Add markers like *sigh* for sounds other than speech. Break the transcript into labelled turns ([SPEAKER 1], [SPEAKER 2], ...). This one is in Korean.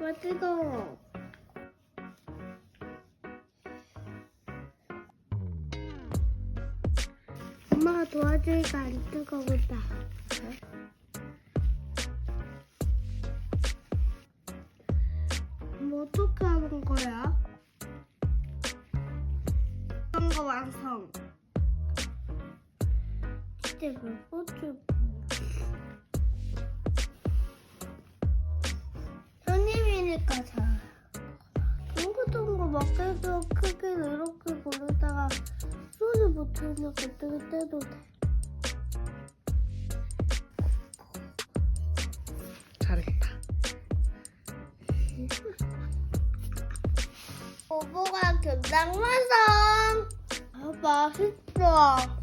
[SPEAKER 1] 엄마 뜨거워. 엄마가 도와주니까 안 뜨거웠다. 뭐 어떻게 하는 거야? 이런 거 완성. 진짜 몇 번째 계속 크게 이렇게 고르다가 손을 못 들면 그때 그때도 돼.
[SPEAKER 2] 잘했다. *laughs*
[SPEAKER 1] 오보가 견장 완성. 아 맛있어.